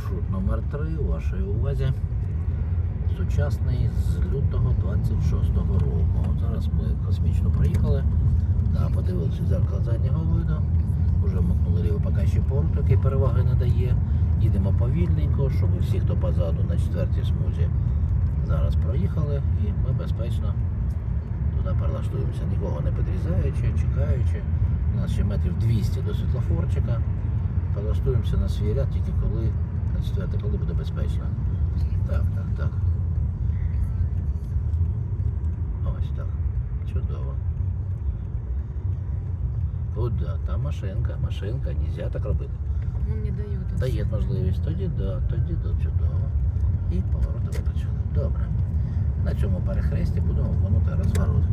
Маршрут номер 3 у вашій увазі. Сучасний з лютого 26-го року. Зараз ми космічно проїхали. Да, подивилися зеркало заднього виду. Вже вмикнули лівий покажчий поворот, який переваги не дає. Їдемо повільненько, щоб всі, хто позаду на четвертій смузі, зараз проїхали і ми безпечно туди перелаштуємося, нікого не підрізаючи, чекаючи. У нас ще метрів 200 до світлофорчика. Перелаштуємося на свій ряд тільки коли, на четвертий, коли буде безпечно. Так, так, так. Ось так. Чудово. Куди? Там машинка, машинка, нельзя так робити. Он не дает. Дає можливість, тоді да, тоді да, чудово. І повороти виключили. Добре. На цьому перехресті будемо виконувати розворот.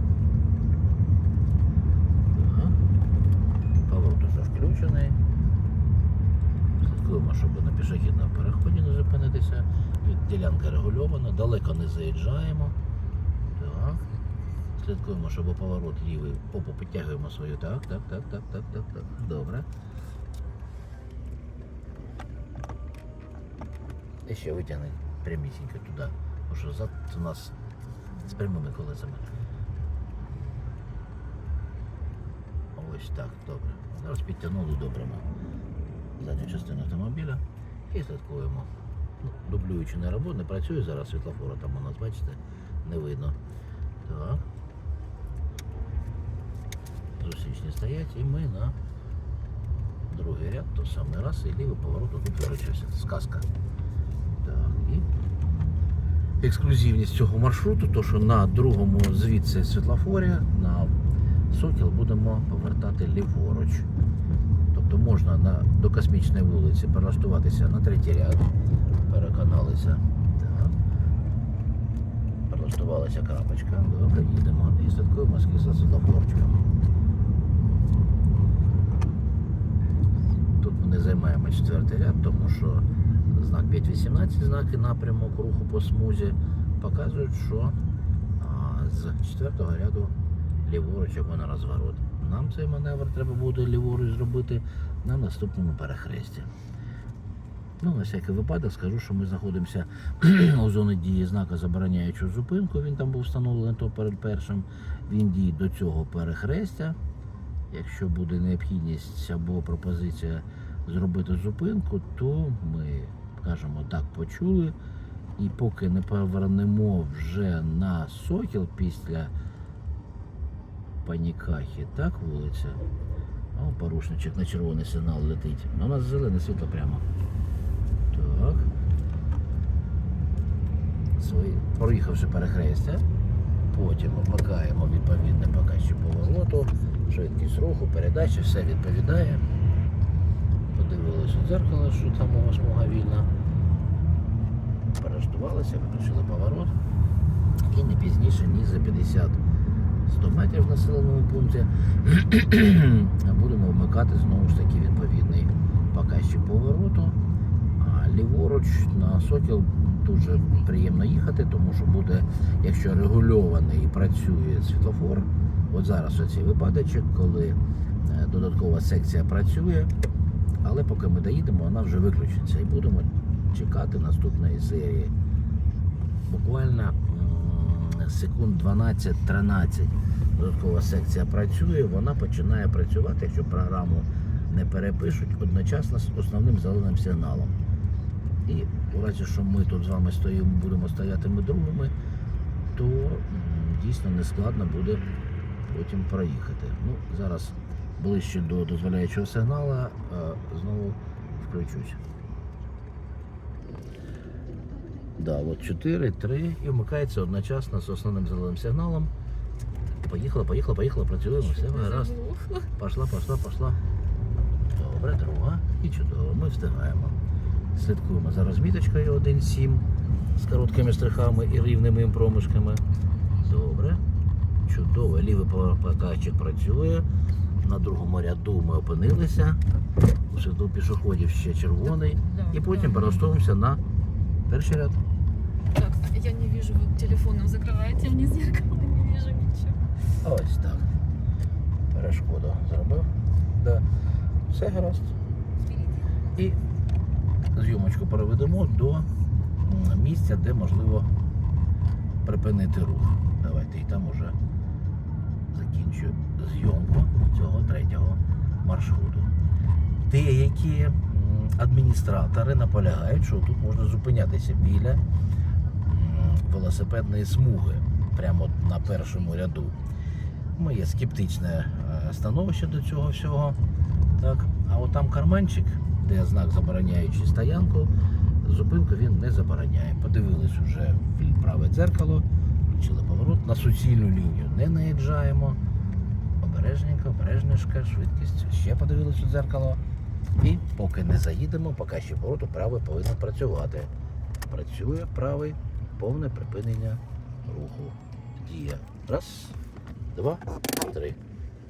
Щоб на пішохідному переході не зупинитися. Ділянка регульована, далеко не заїжджаємо. Так. Слідкуємо, щоб поворот лівий попу підтягуємо свою. Так, так, так, так, так, так, так. Добре. І ще витягни прямісінько туди. Бо що зад у нас з прямими колесами. Ось так, добре. Зараз підтягнули добре задню частину автомобіля і слідкуємо. Ну, дублюючи не роботу, не працює зараз світлофора, там у нас, бачите, не видно. Так. Зустрічні стоять і ми на другий ряд, то самий раз і лівий поворот тут виручився. Сказка. Так, і ексклюзивність цього маршруту, то що на другому звідси світлофорі на сокіл будемо повертати ліворуч. Тобто можна на, до космічної вулиці перелаштуватися на третій ряд. Переконалися. Так. Крапочка. Добре, їдемо і слідкуємо з світлофорчиком. Тут ми не займаємо четвертий ряд, тому що знак 5.18, знаки напрямок руху по смузі показують, що з четвертого ряду ліворуч або на розворот. Нам цей маневр треба буде ліворуч зробити на наступному перехресті. Ну, на всякий випадок скажу, що ми знаходимося у зоні дії знака забороняючого зупинку. Він там був встановлений то перед першим. Він діє до цього перехрестя. Якщо буде необхідність або пропозиція зробити зупинку, то ми кажемо так, почули. І поки не повернемо вже на сокіл після панікахи, так вулиця. О, порушничок на червоний сигнал летить. Ну, У нас зелене світло прямо. Так. Свої, проїхавши перехрестя, потім вмикаємо відповідне покажче повороту, швидкість руху, передачі, все відповідає. Подивилися у дзеркало, що там у вас смуга вільна. Перештувалися, виключили поворот. І не пізніше, ніж за 50 100 метрів в населеному пункті будемо вмикати знову ж таки відповідний покажчик повороту. А ліворуч на сокіл дуже приємно їхати, тому що буде, якщо регульований і працює світлофор, от зараз оцей випадочок, коли е, додаткова секція працює, але поки ми доїдемо, вона вже виключиться і будемо чекати наступної серії. Буквально секунд 12-13 додаткова секція працює, вона починає працювати, якщо програму не перепишуть, одночасно з основним зеленим сигналом. І у разі, що ми тут з вами стоїмо, будемо стояти ми другими, то дійсно нескладно буде потім проїхати. Ну, зараз ближче до дозволяючого сигнала е, знову включусь. Да, от 4, 3 і вмикається одночасно з основним зеленим сигналом. Поїхала, поїхала, поїхала, працюємо, все гаразд. Пошла, пошла, пошла. Добре, друга. І чудово, ми встигаємо. Слідкуємо за розміточкою 1.7 з короткими штрихами і рівними їм проміжками. Добре. Чудово, лівий показчик працює. На другому ряду ми опинилися. У світу пішоходів ще червоний. І потім перелаштовуємося на перший ряд. Вижу, вы телефоном закрываете мне зеркало, не вижу ничего. Ось так. Перешкоду зробив. Да. Все гаразд. І зйомочку переведемо до місця, де можливо припинити рух. Давайте і там уже закінчу зйомку цього третього маршруту. Деякі адміністратори наполягають, що тут можна зупинятися біля велосипедної смуги, прямо на першому ряду. Моє скептичне е, становище до цього всього. Так. А от там карманчик, де знак забороняючий стоянку, зупинку він не забороняє. Подивились уже праве дзеркало, включили поворот, на суцільну лінію не наїжджаємо. Обережненько, обережнішка, швидкість. Ще подивились у дзеркало. І поки не заїдемо, поки ще повороту правий повинен працювати. Працює правий, повне припинення руху. Діє. Раз, два, три.